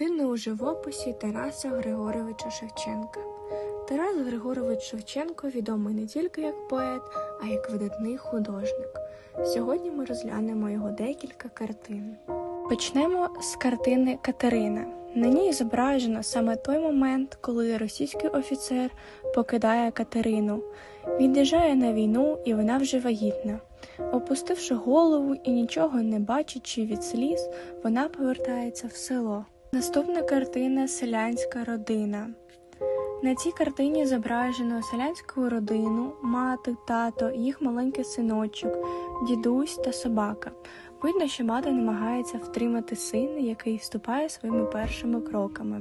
Картини у живописі Тараса Григоровича Шевченка. Тарас Григорович Шевченко відомий не тільки як поет, а як видатний художник. Сьогодні ми розглянемо його декілька картин. Почнемо з картини Катерина. На ній зображено саме той момент, коли російський офіцер покидає Катерину, від'їжджає на війну, і вона вже вагітна. Опустивши голову і нічого не бачачи від сліз, вона повертається в село. Наступна картина Селянська родина. На цій картині зображено селянську родину, мати, тато, їх маленький синочок, дідусь та собака. Видно, що мати намагається втримати сина, який вступає своїми першими кроками.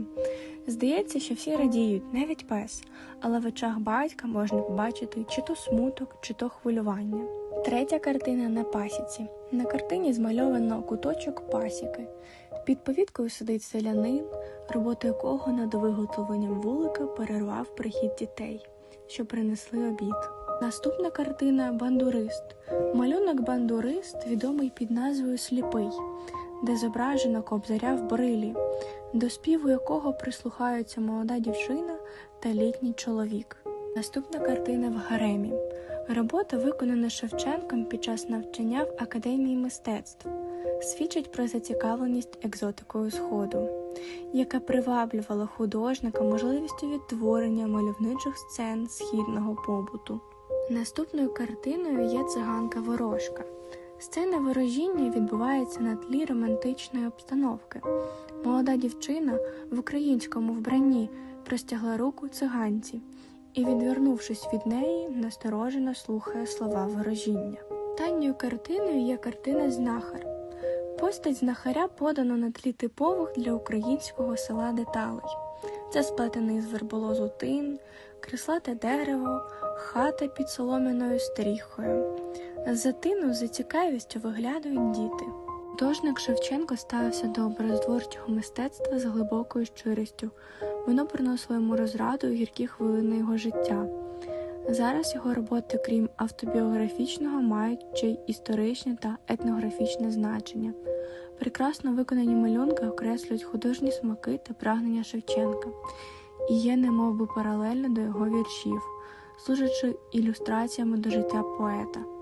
Здається, що всі радіють, навіть пес, але в очах батька можна побачити чи то смуток, чи то хвилювання. Третя картина на пасіці. На картині змальовано куточок пасіки. Під повідкою сидить селянин, роботу якого над виготовленням вулика перервав прихід дітей, що принесли обід. Наступна картина Бандурист. Малюнок Бандурист відомий під назвою Сліпий, де зображено кобзаря в брилі, до співу якого прислухаються молода дівчина та літній чоловік. Наступна картина в гаремі. Робота виконана Шевченком під час навчання в академії мистецтв, свідчить про зацікавленість екзотикою Сходу, яка приваблювала художника можливістю відтворення мальовничих сцен східного побуту. Наступною картиною є циганка Ворожка. Сцена ворожіння відбувається на тлі романтичної обстановки. Молода дівчина в українському вбранні простягла руку циганці і, відвернувшись від неї, насторожено слухає слова ворожіння. Останньою картиною є картина Знахар. Постать знахаря подано на тлі типових для українського села деталей. Це сплетений з верболозу тин, креслате дерево, хата під соломяною стріхою. За тину за цікавістю виглядають діти. Художник Шевченко ставився до образотворчого мистецтва з глибокою щирістю. Воно приносило йому розраду у гіркі хвилини його життя. Зараз його роботи, крім автобіографічного, мають ще й історичне та етнографічне значення. Прекрасно виконані малюнки окреслюють художні смаки та прагнення Шевченка і є немов би паралельно до його віршів, служачи ілюстраціями до життя поета.